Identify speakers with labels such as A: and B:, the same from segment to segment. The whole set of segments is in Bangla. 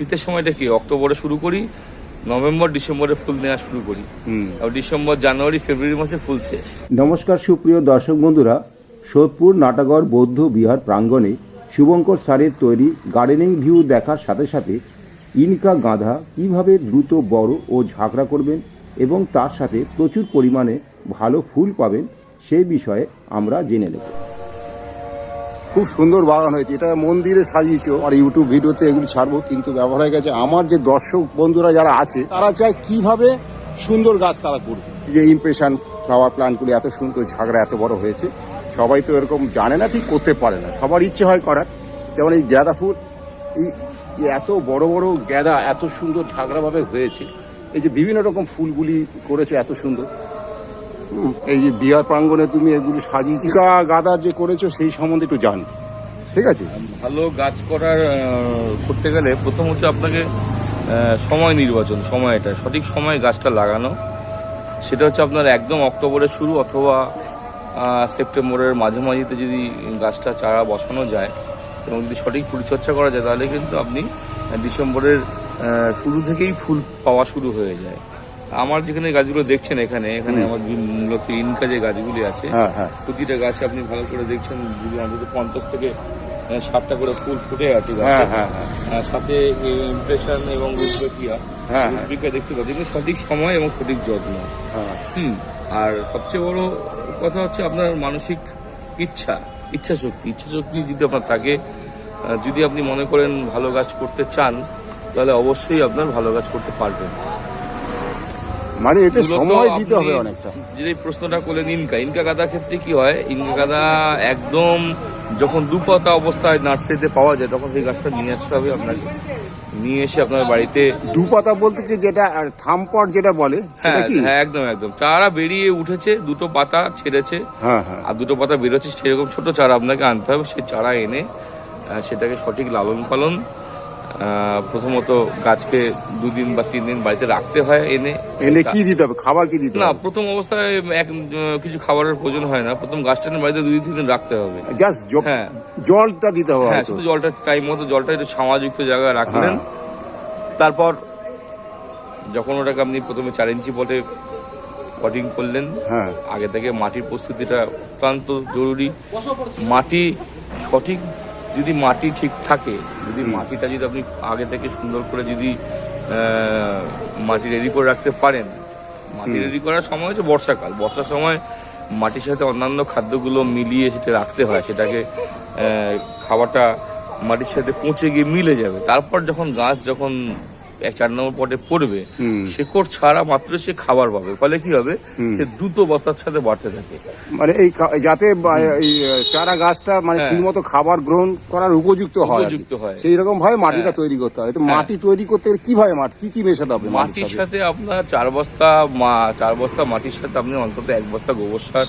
A: শীতের সময়টা কি অক্টোবরে শুরু করি নভেম্বর ডিসেম্বরে ফুল নেওয়া শুরু করি।
B: হুম।
A: আর ডিসেম্বর জানুয়ারি ফেব্রুয়ারি মাসে ফুল শেষ।
B: নমস্কার সুপ্রিয় দর্শক বন্ধুরা সোদপুর নাটাগড় বৌদ্ধ বিহার প্রাঙ্গণে শুভঙ্কর স্যারের তৈরি গার্ডেনিং ভিউ দেখার সাথে সাথে ইনকা গাঁধা কীভাবে দ্রুত বড় ও ঝাঁকড়া করবেন এবং তার সাথে প্রচুর পরিমাণে ভালো ফুল পাবেন সেই বিষয়ে আমরা জেনে নেব। খুব সুন্দর বাগান হয়েছে। এটা মন্দিরে সাজিয়েছো আর ইউটিউব ভিডিওতে এগুলো ছাড়বো, কিন্তু ব্যবহার হয়ে গেছে আমার যে দর্শক বন্ধুরা যারা আছে, তারা চায় কীভাবে সুন্দর গাছ তারা করবে। যে ইমপ্রেশন ফ্লাওয়ার প্লান্টগুলি এত সুন্দর ঝাগড়া এত বড় হয়েছে, সবাই তো এরকম জানে না, ঠিক করতে পারে না। সবার ইচ্ছে হয় করার। যেমন এই গাঁদা ফুল, এই এত বড় বড় গাঁদা এত সুন্দর ঝাগড়াভাবে হয়েছে, এই যে বিভিন্ন রকম ফুলগুলি করেছে এত সুন্দর। এই যে বিহার প্রাঙ্গণে তুমি এগুলি সাজিয়ে গাদা যে করেছ সেই সম্বন্ধে একটু জান। ঠিক আছে?
A: ভালো গাছ করার করতে গেলে প্রথম হচ্ছে আপনাকে সময় নির্বাচন সময় এটা সঠিক সময় গাছটা লাগানো। সেটা হচ্ছে আপনার একদম অক্টোবরের শুরু অথবা সেপ্টেম্বরের মাঝামাঝিতে যদি গাছটা চারা বসানো যায় এবং যদি সঠিক পরিচর্যা করা যায় তাহলে কিন্তু আপনি ডিসেম্বরের শুরু থেকেই ফুল পাওয়া শুরু হয়ে যায়। আমার যেখানে গাছগুলো দেখছেন এখানে এখানে আমার মূলত ইনকা যে গাছগুলি আছে
B: হ্যাঁ হ্যাঁ।
A: প্রতিটা গাছে আপনি ভালো করে দেখছেন অন্তত পঞ্চাশ থেকে সাতটা করে ফুল ফুটে আছে
B: হ্যাঁ
A: গাছে সাথে ইমপ্রেশন এবং। রূপরেখা দেখতে পাচ্ছি কিন্তু সঠিক সময় এবং সঠিক যত্ন। হুম আর সবচেয়ে বড় কথা হচ্ছে আপনার মানসিক ইচ্ছা ইচ্ছা শক্তি ইচ্ছা শক্তি যদি আপনার থাকে যদি আপনি মনে করেন ভালো গাছ করতে চান তাহলে অবশ্যই আপনার ভালো গাছ করতে পারবেন।
B: মানে এতে সময় দিতে হবে অনেকটা।
A: যে প্রশ্নটা করলেন ইনকা ইনকা গাদার ক্ষেত্রে কি হয়? ইনকা গাদা একদম যখন দুপাতা অবস্থায় নার্সারিতে পাওয়া যায় তখন সেই গাছটা নিয়ে আসতে হবে আপনাকে। নিয়ে এসে আপনার বাড়িতে
B: দু পাতা বলতে কি যেটা আর থামপট যেটা বলে
A: হ্যাঁ হ্যাঁ একদম একদম। চারা বেরিয়ে উঠেছে দুটো পাতা ছেড়েছে।
B: হ্যাঁ হ্যাঁ।
A: আর দুটো পাতা বেরোচ্ছে সেরকম ছোট চারা আপনাকে আনতে হবে। সেই চারা এনে সেটাকে সঠিক লালন পালন প্রথমত গাছকে দুদিন বা তিন দিন বাড়িতে রাখতে হয় এনে।
B: এনে কি দিতে হবে? খাবার কি দিতে
A: না প্রথম অবস্থায় এক কিছু খাবারের প্রয়োজন হয় না। প্রথম গাছটা বাড়িতে দুই তিন দিন রাখতে হবে।
B: জাস্ট
A: হ্যাঁ।
B: জলটা দিতে হবে
A: হ্যাঁ শুধু জলটা টাইম মতো জলটা একটু ছামাযুক্ত জায়গায় রাখলেন।
B: হ্যাঁ।
A: তারপর যখন ওটাকে আপনি প্রথমে চার ইঞ্চি পটে কটিং করলেন
B: হ্যাঁ।
A: আগে থেকে মাটির প্রস্তুতিটা অত্যন্ত জরুরি। মাটি সঠিক যদি মাটি ঠিক থাকে যদি মাটিটা যদি আপনি আগে থেকে সুন্দর করে যদি মাটি রেডি করে রাখতে পারেন মাটি রেডি করার সময় হচ্ছে বর্ষাকাল। বর্ষার সময় মাটির সাথে অন্যান্য খাদ্যগুলো মিলিয়ে সেটা রাখতে হয় সেটাকে খাবারটা মাটির সাথে পচে গিয়ে মিলে যাবে। তারপর যখন গাছ যখন চার নম্বর পটে পড়বে। শেকড় ছাড়া মাত্র সে খাবার পাবে। ফলে কি হবে? সে দ্রুত বতার সাথে বাড়তে থাকে।
B: মানে এই যাতে এই চারা গাছটা মানে
A: হ্যাঁ।
B: ঠিক মতো খাবার গ্রহণ করার উপযুক্ত হয়।
A: উপযুক্ত হয়।
B: সেই রকম ভাবে মাটিটা তৈরি করতে হয়। তো মাটি তৈরি করতে কীভাবে মাটি কি কি মেশাতে হবে
A: মাটির
B: সাথে?
A: আপনার চার বস্তা মা চার বস্তা মাটির সাথে আপনি অন্তত এক বস্তা গোবর সার।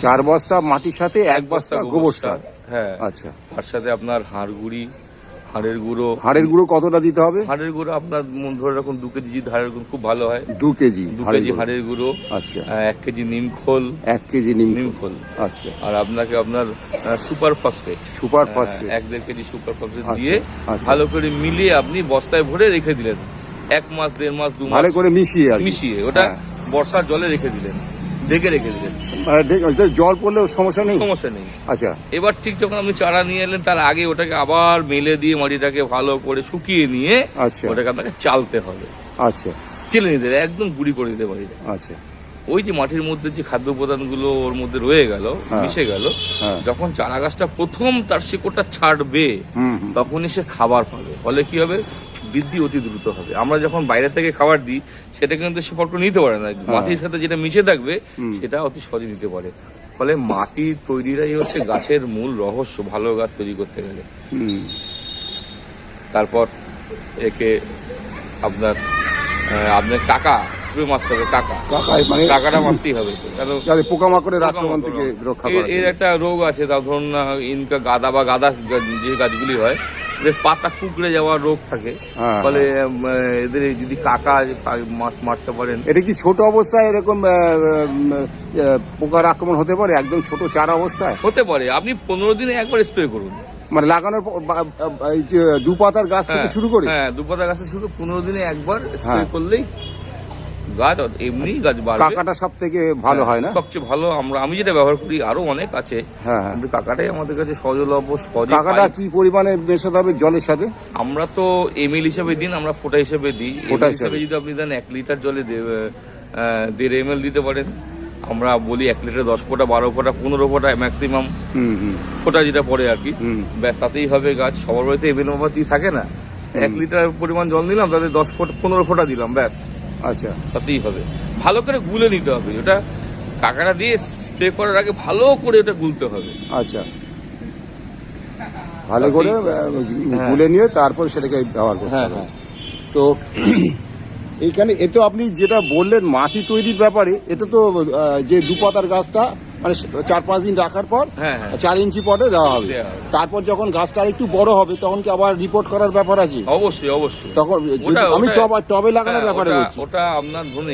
B: চার বস্তা মাটির সাথে এক বস্তা গোবর সার।
A: হ্যাঁ।
B: আচ্ছা।
A: তার সাথে আপনার হাড় গুঁড়ি হাড়ের গুঁড়ো।
B: হাড়ের গুঁড়ো কতটা দিতে হবে?
A: হাড়ের গুঁড়ো আপনার মন ধরে রাখুন দু কেজি যদি হাড়ের গুঁড়ো খুব ভালো হয়।
B: দু কেজি
A: দু কেজি হাড়ের গুঁড়ো
B: আচ্ছা।
A: এক কেজি নিম খোল।
B: এক কেজি নিম
A: নিম খোল।
B: আচ্ছা।
A: আর আপনাকে আপনার সুপার ফসফেট।
B: Super phosphate.
A: এক দেড় কেজি সুপার ফসফেট
B: আচ্ছা,
A: দিয়ে
B: আচ্ছা।
A: ভালো করে মিলিয়ে আপনি বস্তায় ভরে রেখে দিলেন। এক মাস দেড় মাস দু
B: ভালো করে মিশিয়ে আর
A: মিশিয়ে ওটা
B: হ্যাঁ।
A: বর্ষার জলে রেখে দিলেন। ঢেকে রেখে দিলেন
B: জল পড়লেও সমস্যা নেই?
A: সমস্যা নেই।
B: আচ্ছা।
A: এবার ঠিক যখন আপনি চারা নিয়ে এলেন তার আগে ওটাকে আবার মেলে দিয়ে মাটিটাকে ভালো করে শুকিয়ে নিয়ে
B: আচ্ছা।
A: ওটাকে আপনাকে চালতে হবে।
B: আচ্ছা।
A: চেলে নিতে একদম গুঁড়ি করে দিতে মাটিটা
B: আচ্ছা।
A: ওই যে মাটির মধ্যে যে খাদ্য উপাদানগুলো ওর মধ্যে রয়ে গেল
B: হ্যাঁ।
A: মিশে গেল
B: হ্যাঁ।
A: যখন চারা গাছটা প্রথম তার শিকড়টা ছাড়বে। তখনই সে খাবার পাবে। ফলে কি হবে? বৃদ্ধি অতি দ্রুত হবে। আমরা যখন বাইরে থেকে খাবার দিই সেটা কিন্তু সে ফটকে নিতে পারে না। মাটির সাথে যেটা মিশে থাকবে সেটা অতি সহজে নিতে পারে। ফলে মাটি তৈরিটাই হচ্ছে গাছের মূল রহস্য ভালো গাছ তৈরি করতে গেলে। তারপর একে আপনার আপনার টাকা স্প্রে মারতে হবে টাকা
B: মানে
A: টাকাটা মারতেই হবে।
B: যাতে পোকামাকড়ের আক্রমণ থেকে রক্ষা
A: এর-। একটা রোগ আছে তা ধরুন ইনকা গাদা বা গাদা যে গাছগুলি হয় এদের পাতা কুকড়ে যাওয়ার রোগ থাকে।
B: তাহলে
A: ফলে এদের যদি কাকা মাছ মারতে পারেন।
B: এটা কি ছোট অবস্থায় এরকম পোকার আক্রমণ হতে পারে? একদম ছোট চারা অবস্থায়?
A: হতে পারে। আপনি পনেরো দিনে একবার স্প্রে করুন।
B: মানে লাগানোর দু পাতার গাছ থেকে
A: হ্যাঁ,
B: শুরু করে?
A: হ্যাঁ দুপাতার গাছ থেকে শুরু পনেরো দিনে একবার স্প্রে
B: হ্যাঁ।
A: করলেই গাছ এমনি গাছ বাড়বে।
B: কাকাটা সব থেকে ভালো হয় না?
A: সবচেয়ে ভালো আমরা আমি যেটা ব্যবহার করি আরও অনেক আছে।
B: হ্যাঁ হ্যাঁ।
A: কিন্তু কাকাটাই আমাদের কাছে সহজলভ্য সহজে
B: কাকাটা কি পরিমাণে মেশাতে হবে জলের সাথে?
A: আমরা তো এমএল হিসেবে দিন আমরা ফোটা হিসেবে দিই।
B: ফোঁটা হিসেবে।
A: যদি আপনি দেন এক লিটার জলে দেড় এম দিতে পারেন। আমরা বলি এক লিটার দশ ফোঁটা বারো ফোঁটা পনেরো ফোঁটা ম্যাক্সিমাম
B: হুম হুম।
A: যেটা পড়ে আর কি। ব্যাস তাতেই হবে গাছ। সবার বাড়িতে এমএল মাপাতি থাকে না। এক লিটার পরিমাণ জল নিলাম তাতে দশ ফোঁটা পনেরো ফোঁটা দিলাম ব্যাস।
B: আচ্ছা।
A: তাতেই হবে। ভালো করে গুলে নিতে হবে। ওটা কাকাটা দিয়ে স্প্রে করার আগে ভালো করে ওটা গুলতে হবে।
B: আচ্ছা। ভালো করে গুলে নিয়ে তারপর সেটাকে ব্যবহার করতে
A: হ্যাঁ
B: হবে।
A: হ্যাঁ।
B: তো এইখানে এ তো আপনি যেটা বললেন মাটি তৈরির ব্যাপারে এটা তো যে দু পাতার গাছটা মানে চার পাঁচ দিন রাখার পর
A: হ্যাঁ, হ্যাঁ।
B: চার ইঞ্চি পটে দেওয়া হবে। তারপর যখন গাছটা একটু বড় হবে তখন কি আবার রিপোর্ট করার ব্যাপার আছে?
A: অবশ্যই অবশ্যই।
B: তখন আমি টবে টবে লাগানোর
A: হ্যাঁ,
B: ব্যাপারে বলছি।
A: ওটা আপনার ধরুন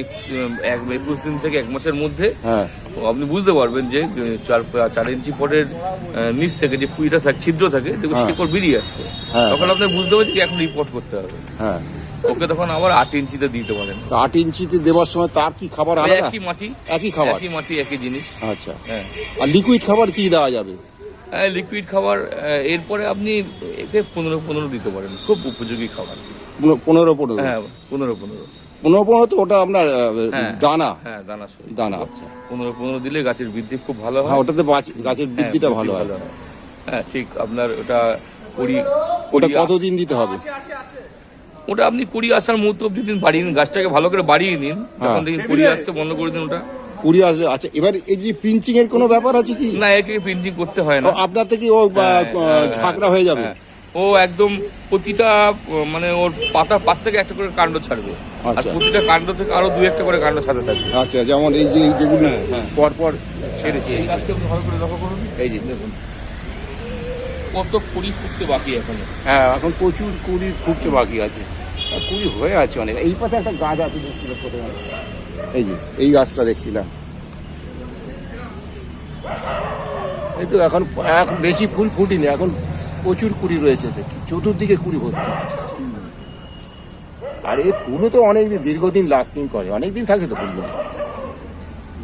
A: এক একুশ দিন থেকে এক মাসের মধ্যে
B: হ্যাঁ।
A: আপনি বুঝতে পারবেন যে চার চার ইঞ্চি আহ, নিচ থেকে যে পুইটা থাকে ছিদ্র থাকে দেখুন। শিকড় বেরিয়ে আসছে। তখন আপনি বুঝতে পারছেন এখন রিপোর্ট করতে হবে।
B: হ্যাঁ।
A: ওকে তখন আবার আট ইঞ্চিতে দিতে পারেন।
B: আট ইঞ্চিতে দেওয়ার সময় তার কি খাবার আলাদা?
A: একই মাটি
B: একই খাবার?
A: একই মাটি একই জিনিস।
B: আচ্ছা।
A: হ্যাঁ।
B: আর লিকুইড খাবার কি দেওয়া যাবে?
A: লিকুইড খাবার এরপরে আপনি একে পনেরো পনেরো দিতে পারেন খুব উপযোগী খাবার।
B: পনেরো- পনেরো?
A: হ্যাঁ পনেরো পনেরো।
B: পনেরো পনেরো তো ওটা আপনার
A: হ্যাঁ।
B: দানা।
A: হ্যাঁ দানা
B: দানা আচ্ছা।
A: পনেরো পনেরো দিলে গাছের বৃদ্ধি খুব ভালো হয়।
B: হ্যাঁ ওটাতে গাছের বৃদ্ধিটা
A: হ্যাঁ,
B: ভালো হয়।
A: হয়। হ্যাঁ ঠিক আপনার ওটা কুড়ি
B: ওটা কতদিন দিতে হবে?
A: ওটা আপনি কুড়ি আসার মুহূর্ত অব্দি দিন বাড়িয়ে নিন গাছটাকে ভালো করে বাড়িয়ে নিন
B: হ্যাঁ।
A: যখন দেখি কুড়ি আসছে বন্ধ করে দিন ওটা।
B: কুড়ি আসবে আচ্ছা এবার এই যে পিঞ্চিং এর কোনো ব্যাপার আছে কি?
A: না একে পিঞ্চিং করতে হয় না।
B: আপনার থেকে ও বা,
A: হ্যাঁ, হ্যাঁ,
B: ঝাঁকড়া হয়ে যাবে।
A: হ্যাঁ। ও একদম প্রতিটা মানে ওর পাতা পাশ থেকে একটা করে কাণ্ড ছাড়বে। আর
B: আচ্ছা।
A: প্রতিটা কাণ্ড থেকে আরও দুই একটা করে কাণ্ড ছাড়তে থাকবে
B: আচ্ছা যেমন এই যে এই যেগুলো
A: হ্যাঁ, হ্যাঁ।
B: পর পর ছেড়েছে
A: এই গাছটা আপনি ভালো করে লক্ষ্য করুন।
B: এই যে
A: দেখুন। কত কুড়ি ফুটতে বাকি এখনও?
B: হ্যাঁ এখন প্রচুর কুড়ি ফুটতে বাকি আছে। কুড়ি হয়ে আছে অনেক। এই পাশে একটা গাছ আছে দেখছিল এই যে, এই গাছটা দেখছিলাম। এই তো এখন এখন বেশি ফুল ফুটিনি, এখন প্রচুর কুড়ি রয়েছে চতুর্দিকে কুড়ি ভর্তি আর এই ফুলও তো অনেক দিন দীর্ঘদিন লাস্টিং করে। অনেক দিন থাকে তো ফুলগুলো।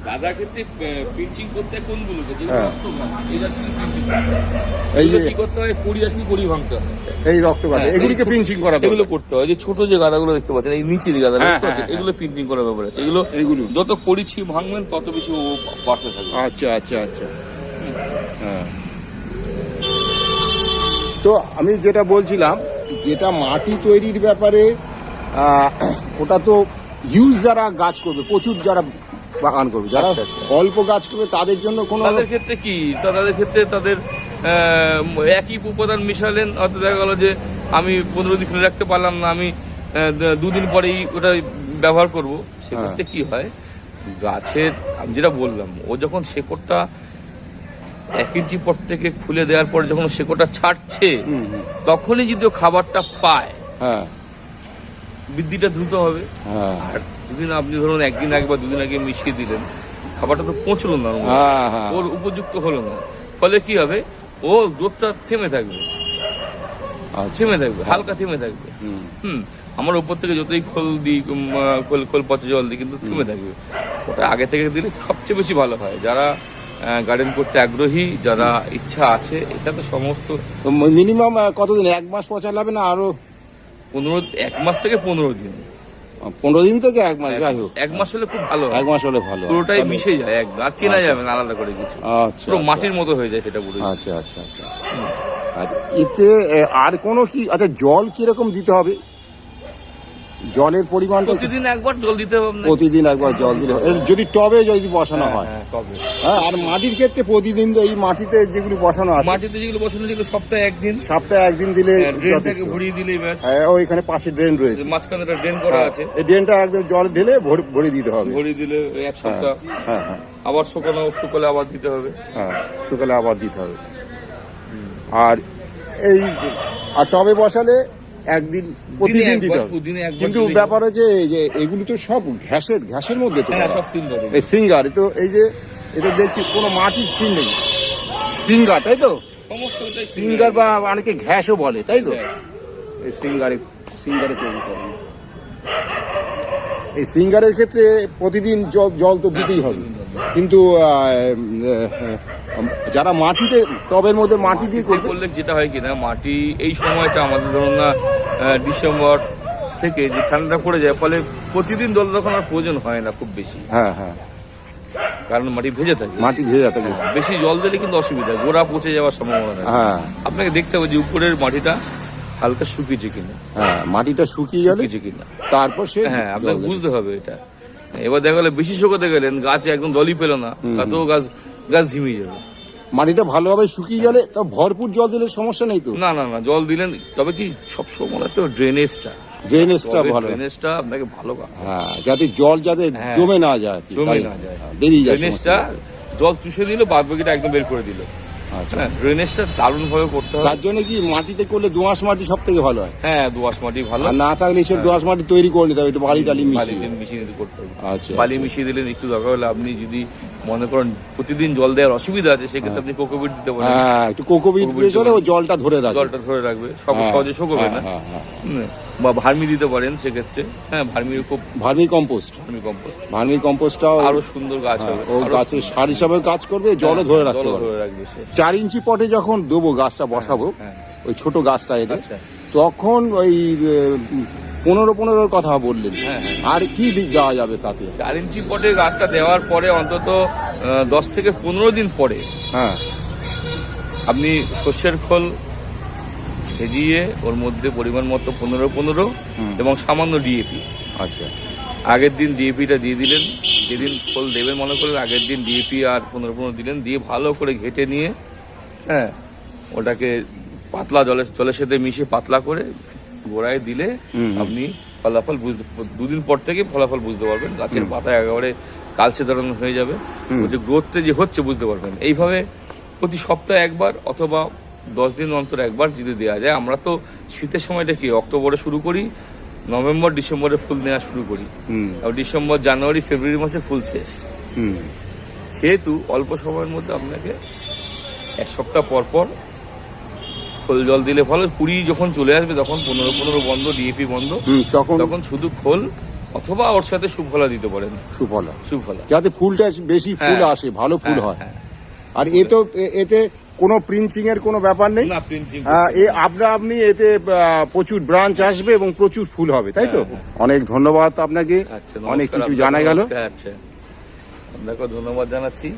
A: গাঁদার ক্ষেত্রে করতে হয়। কোনগুলোকে এই
B: যে
A: করতে হয় কুড়ি আসলে কুড়ি ভাঙতে হয়।
B: এই রক্ত
A: হ্যাঁ,
B: এগুলিকে পিঞ্চিং করা
A: এগুলো করতে হয়। যে ছোট যে গাদাগুলো দেখতে পাচ্ছেন এই নিচে যে গাদা
B: হ্যাঁ,
A: দেখতে পাচ্ছেন এগুলো পিঞ্চিং করার ব্যাপার আছে। এগুলো
B: এইগুলো।
A: যত ভাঙবেন তত বেশি ও বাড়তে থাকবে।
B: আচ্ছা আচ্ছা আচ্ছা। হ্যাঁ। তো আমি যেটা বলছিলাম যেটা মাটি তৈরির ব্যাপারে ওটা তো হিউজ যারা গাছ করবে প্রচুর যারা বাগান করবে। যারা
A: আচ্ছা, আচ্ছা।
B: অল্প গাছ করবে তাদের জন্য কোনো
A: তাদের ক্ষেত্রে কি? তাদের ক্ষেত্রে তাদের একই উপাদান মিশালেন হয়তো দেখা গেল যে আমি পনেরো দিন ফেলে রাখতে পারলাম না আমি দুদিন পরেই ওটা ব্যবহার করব। সেক্ষেত্রে কি হয়? গাছের আমি যেটা বললাম ও যখন শেকড়টা এক ইঞ্চি পর থেকে খুলে দেওয়ার পর যখন শেকড়টা ছাড়ছে। তখনই যদি ও খাবারটা পায়
B: হ্যাঁ।
A: বৃদ্ধিটা দ্রুত হবে।
B: হ্যাঁ।
A: আর দুদিন আপনি ধরুন একদিন আগে বা দুদিন আগে মিশিয়ে দিলেন খাবারটা তো পৌঁছলো না ওর।
B: হ্যাঁ হ্যাঁ।
A: ওর উপযুক্ত হলো না। ফলে কি হবে? ও দুধটা থেমে থাকবে।
B: আচ্ছা।
A: থেমে থাকবে হালকা থেমে থাকবে।
B: হুম,
A: আমার উপর থেকে যতই খোল দিই খোল খোল পচে জল দিই কিন্তু থেমে থাকবে। ওটা আগে থেকে দিলে সবচেয়ে বেশি ভালো হয়। যারা গার্ডেন করতে আগ্রহী যারা ইচ্ছা আছে এটা তো সমস্ত
B: মিনিমাম কতদিন? এক মাস পচা লাগবে না আরও?
A: পনেরো এক মাস থেকে পনেরো দিন।
B: পনেরো দিন থেকে এক মাস যাই হোক।
A: এক মাস হলে খুব ভালো
B: এক মাস হলে ভালো।
A: পুরোটাই মিশে যায় একদম আর চেনা যাবে না আলাদা করে কিছু।
B: আচ্ছা
A: পুরো
B: আচ্ছা।
A: মাটির মতো হয়ে যায় সেটা পুরো
B: আচ্ছা আচ্ছা আচ্ছা। আর এতে আর কোনো কি আচ্ছা জল কীরকম দিতে হবে? জলের পরিমাণটা কি-
A: প্রতিদিন একবার জল দিতে হবে
B: প্রতিদিন একবার জল দিলে হবে। যদি টবে যদি বসানো হয়
A: হ্যাঁ, তবে।
B: হ্যাঁ আর মাটির ক্ষেত্রে প্রতিদিন এই মাটিতে যেগুলো বসানো আছে।
A: মাটিতে যেগুলো বসানো যেগুলো সপ্তাহে একদিন।
B: সপ্তাহে একদিন দিলে
A: ড্রেনটাকে ভরিয়ে দিলেই ব্যাস।
B: হ্যাঁ ওইখানে পাশে ড্রেন রয়েছে।
A: মাঝখানে একটা ড্রেন করা
B: হ্যাঁ,
A: আছে।
B: এই ড্রেনটা একদম জল ঢেলে ভরে- ভরে দিতে হবে।
A: ভরিয়ে দিলে এক সপ্তাহ।
B: হ্যাঁ হ্যাঁ।
A: আবার শুকানো শুকলে আবার দিতে হবে।
B: হ্যাঁ সকালে আবার দিতে হবে। আর এই আর টবে বসালে একদিন প্রতিদিন দিতে হবে। কিন্তু ব্যাপার হচ্ছে যে এগুলো তো সব ঘ্যাসের ঘ্যাসের মধ্যে তো
A: হ্যাঁ
B: করা। এই সিঙ্গার তো এই যে এটা দেখছি কোনো মাটির সিন নেই। সিঙ্গার তাই তো? সিঙ্গার। বা অনেকে ঘ্যাসও বলে তাই তো? এই সিঙ্গারে সিঙ্গারে তৈরি করেন এই সিঙ্গারের ক্ষেত্রে প্রতিদিন জল জল তো দিতেই হবে। কিন্তু আহ, উম, যারা মাটিতে টবের মধ্যে মাটি দিয়ে
A: করলে যেটা হয় কিনা মাটি এই সময়টা আমাদের ধরুন না ডিসেম্বর থেকে যে ঠান্ডা পড়ে যায় ফলে প্রতিদিন জল তখন আর প্রয়োজন হয় না খুব বেশি।
B: হ্যাঁ হ্যাঁ।
A: কারণ মাটি ভেজে থাকে।
B: মাটি ভেজা থাকে।
A: বেশি জল দিলে কিন্তু অসুবিধা গোড়া পচে যাওয়ার সম্ভাবনা থাকে।
B: হ্যাঁ।
A: আপনাকে দেখতে হবে যে উপরের মাটিটা হালকা শুকিয়েছে কিনা।
B: হ্যাঁ মাটিটা শুকিয়ে
A: কিনা।
B: তারপর সে
A: হ্যাঁ আপনাকে বুঝতে হবে এটা। এবার দেখা গেলে বেশি শুকোতে গেলেন গাছে একদম জলই পেল না তাতেও গাছ গাছ ঝিমিয়ে যাবে।
B: মাটিটা ভালোভাবে শুকিয়ে গেলে তা ভরপুর জল দিলে সমস্যা নেই তো
A: না না না জল দিলেন তবে কি সবসময় মনে হচ্ছে ড্রেনেজটা
B: ড্রেনেজটা ভালো
A: ড্রেনেজটা আপনাকে ভালো
B: হ্যাঁ যাতে জল যাতে
A: হ্যাঁ।
B: জমে না যায়
A: জমে না যায়। ড্রেনেজটা জল চুষে দিল বাদ বাকিটা একদম বের করে দিল। হ্যাঁ ড্রেনেজটা করতে হবে
B: তার জন্য কি মাটিতে করলে দোঁয়াশ মাটি সব থেকে ভালো হয়?
A: হ্যাঁ দোয়াশ মাটি ভালো।
B: আর না থাকলে দোঁয়াশ মাটি তৈরি করে নিতে হবে একটু বালি টালি
A: বালি
B: মিশিয়ে
A: মিশিয়ে দিতে করতে হবে।
B: আচ্ছা।
A: বালি মিশিয়ে একটু দরকার হলে আপনি যদি মনে করেন প্রতিদিন জল দেওয়ার অসুবিধা আছে সেক্ষেত্রে আপনি কোকোবিট দিতে পারেন।
B: হ্যাঁ একটু কোকোবিট জলটা ধরে রাখবে।
A: জলটা ধরে রাখবে। সব
B: হ্যাঁ,
A: সহজে শুকোবে না।
B: হ্যাঁ, হ্যাঁ,
A: হুম, বা ভার্মি দিতে পারেন সেক্ষেত্রে। হ্যাঁ ভার্মির খুব
B: vermicompost.
A: Vermicompost.
B: Vermi কম্পোস্টটাও
A: আরও সুন্দর গাছ হবে।
B: ও গাছের সার হিসাবে কাজ করবে জলও ধরে রাখতে পারবে। চার ইঞ্চি পটে যখন দেবো গাছটা বসাবো
A: হ্যাঁ।
B: ওই ছোট গাছটা এনে
A: আচ্ছা।
B: তখন ওই পনেরো পনেরোর কথা বললেন।
A: হ্যাঁ,
B: আর কি দিক দেওয়া যাবে তাতে?
A: চার ইঞ্চি পটে গাছটা দেওয়ার পরে অন্তত দশ থেকে পনেরো দিন পরে
B: হ্যাঁ।
A: আপনি সর্ষের খোল ভেজিয়ে ওর মধ্যে পরিমাণ মতো পনেরো পনেরো এবং সামান্য ডিএপি
B: আচ্ছা।
A: আগের দিন ডিএপিটা দিয়ে দিলেন। যেদিন ফল দেবেন মনে করলেন আগের দিন ডিএপি আর পনেরো পনেরো দিলেন। দিয়ে ভালো করে ঘেটে নিয়ে হ্যাঁ ওটাকে পাতলা জলের জলের সাথে মিশিয়ে পাতলা করে গোড়ায় দিলে আপনি ফলাফল বুঝতে দুদিন পর থেকে ফলাফল বুঝতে পারবেন। গাছের পাতা একেবারে কালচে ধরনের হয়ে যাবে। যে গ্রোথটা যে হচ্ছে বুঝতে পারবেন। এইভাবে প্রতি সপ্তাহে একবার অথবা দশ দিন অন্তর একবার যদি দেওয়া যায় আমরা তো শীতের সময়টা কি অক্টোবরে শুরু করি নভেম্বর ডিসেম্বরে ফুল নেওয়া শুরু করি।
B: হুম।
A: আর ডিসেম্বর জানুয়ারি ফেব্রুয়ারি মাসে ফুল শেষ।
B: হুম।
A: সেহেতু অল্প সময়ের মধ্যে আপনাকে এক সপ্তাহ পর পর খোল জল দিলে ফলে কুড়ি যখন চলে আসবে তখন পনেরো পনেরো বন্ধ ডিএপি বন্ধ
B: তখন
A: তখন শুধু খোল অথবা ওর সাথে সুফলা দিতে পারেন।
B: সুফলা।
A: সুফলা।
B: যাতে ফুলটা বেশি ফুল
A: হ্যাঁ।
B: আসে ভালো ফুল
A: হ্যাঁ,
B: হয়।
A: হ্যাঁ।
B: আর এ তো এতে কোনো প্রিন্সিং এর কোনো ব্যাপার নেই। আপনার আপনা আপনি এতে প্রচুর ব্রাঞ্চ আসবে এবং প্রচুর ফুল হবে তাই তো?
A: হ্যাঁ,
B: অনেক ধন্যবাদ আপনাকে।
A: আচ্ছা
B: অনেক কিছু জানা গেল।
A: আচ্ছা। আপনাকে ধন্যবাদ জানাচ্ছি।